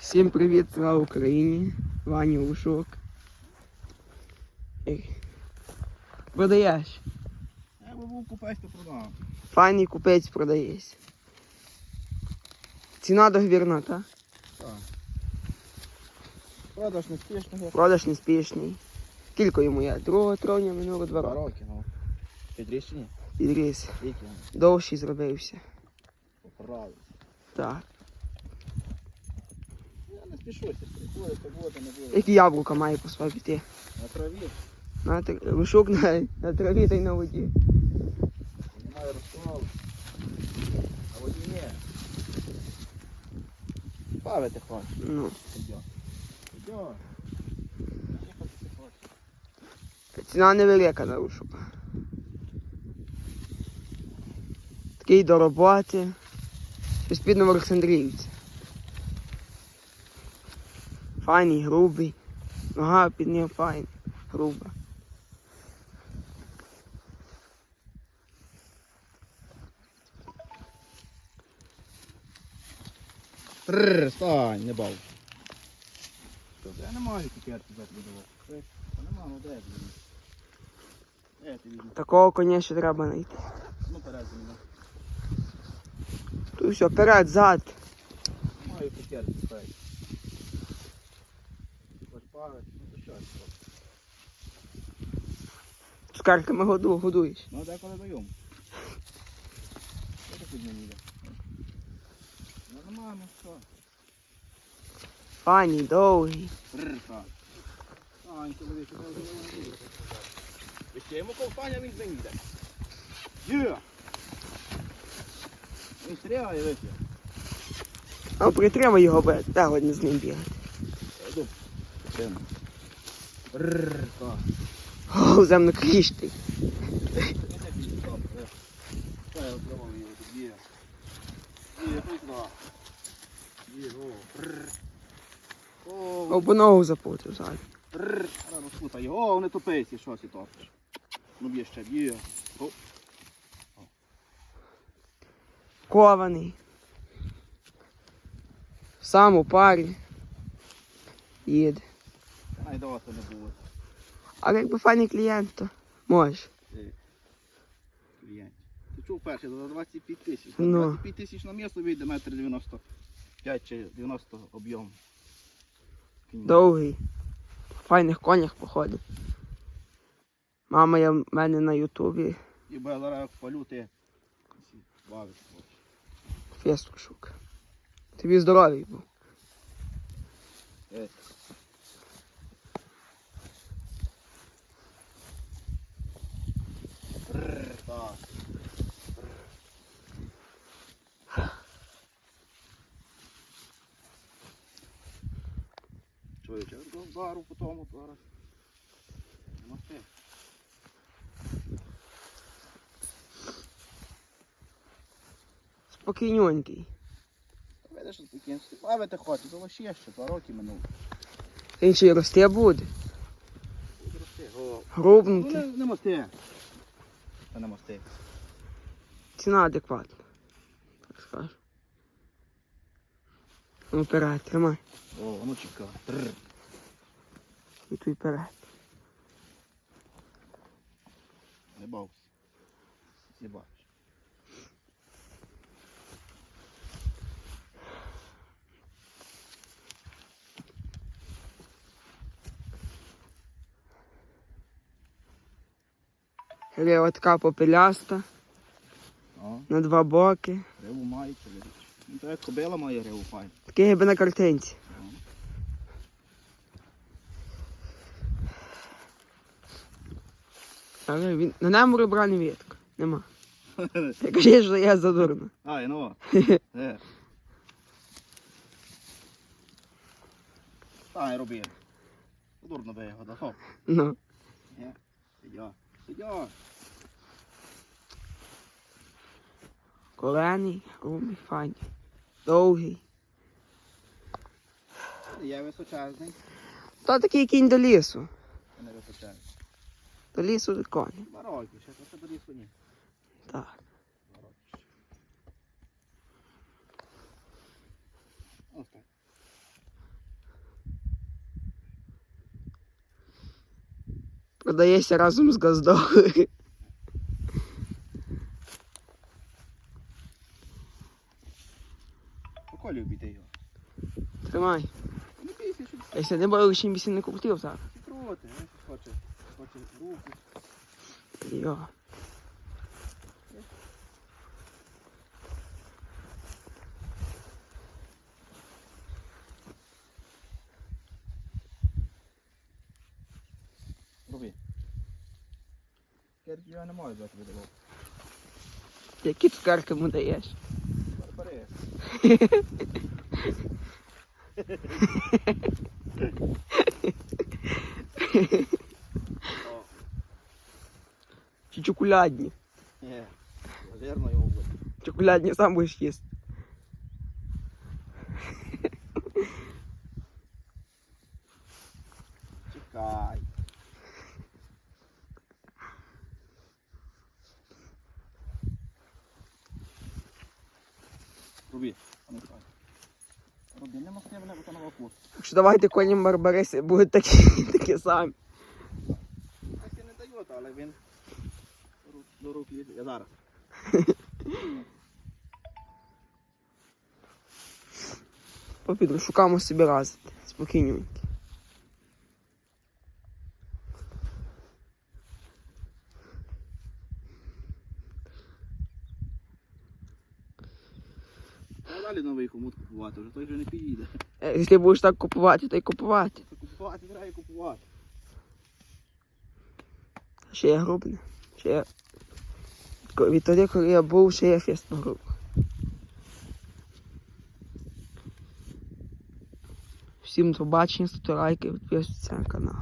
Всім привіт, слава Україні! Ваня Лушок. Продаєш. Я був купець, то продав. Файний купець продаєсь. Ціна договірна, так? Так. Продаж не спішного. Продаж неспішний. Скільки йому я? 2 травня минуло два роки. роки, ну. Підріс. Скільки? Довший зробився. Поправив. Так. Приходить, то буде, не буде. Які яблука має по своїй піти? На траві, На тр- Лушок на, на траві та й на воді. немає розклав. А воді ні. Бавити хочеш. Ну. Хочеш. Ціна невелика на лушок. Такий до роботи. Щось під Новоолександрівці. Файний, грубий. Нога під ним файна, груба. Трррр, стань, не бав. Я не маю цукерки за тобі нема, ну де я? Де я тобі візьму? Такого коня ще треба знайти. Ну перед мене. Тут все, вперед, зад. Маю цукерки спать. Ну то году, годуєш. Ну деколи даю. Що під мені йде? Нормально, що? Файний, довгий. Рррка. Ань, чоловік, я вже не можу. Ви ще йому ковпання він не йде. Є! Він стріляє, вип'є. А притримай його, бе, де годні з ним бігати. Рррка. О, земно кліштий. О, по ногу запутав зад. О, не тупися, що ти топиш. Ну б'є ще, б'є. Кований. Сам у парі. Їде. Ай, давати не було. Але якби файний клієнт, то може. Клієнт. Ти чув перший за 25 тисяч. За Ну. 25 тисяч на місто вийде метр 95 чи 90 об'єм. Кінь. Довгий. В файних конях походить. Мама я в мене на Ютубі І бо я зараз як палю, ти фесту шукає. Тобі здоровий був. Е. Так. Я вдару по тому зараз. Мости. Спокійненький. Видиш, що таке? Бавити хоче, то ще ще, два роки минуло. Він ще й росте буде. О, Ну, не, не мости. Та не мости. Ціна адекватна. Так скажу. Ну, вперед, тримай. О, воно чекай. І тут вперед. Не бався. Не Грива така попеляста, О, на два боки. реву має чоловік. Ну, то як кобила має реву файн. Такий якби на картинці. Але він на ньому ребра не видко. Нема. Ти кажеш, що я задурно. Ай, ну. Е. Ай, роби. Дурно би його дав. Ну. Сидя. Сидя. Олений Руміфань. Довгий. Я височезний. То такий кінь до лісу. Не височезний. До лісу коні. Барольки, ще це до лісу ні. Так. Ось так. Продається разом з газдою. По колі обійти його. Тримай. Не бійся, що Якщо не було лише більше не крутив зараз. ти проти. Він хоче, хоче руку. Йо. Роби. Керки я не маю дати видавав. Які цукерки йому даєш? Бери. О, Чи чоколядні? ні. Вірно його буде. Чоколядні сам будеш їсти. Чекай. Роби. А ну чекай. Роби, мене бо на. Так що давайте коні Барбариси будуть такі, такі самі. Так і не дають, але він до рук- їде. Я зараз. Попідру, шукаємо собі раз. Спокійненько. Далі новий хомут купувати, вже той вже не підійде. Е, Якщо будеш так купувати, то й купувати. Купувати треба і купувати. Ще є грубне. Ще. Ко- Відтоді, коли я був, ще є фест груб. Всім до побачення, ставте лайки, підписуйтесь на канал.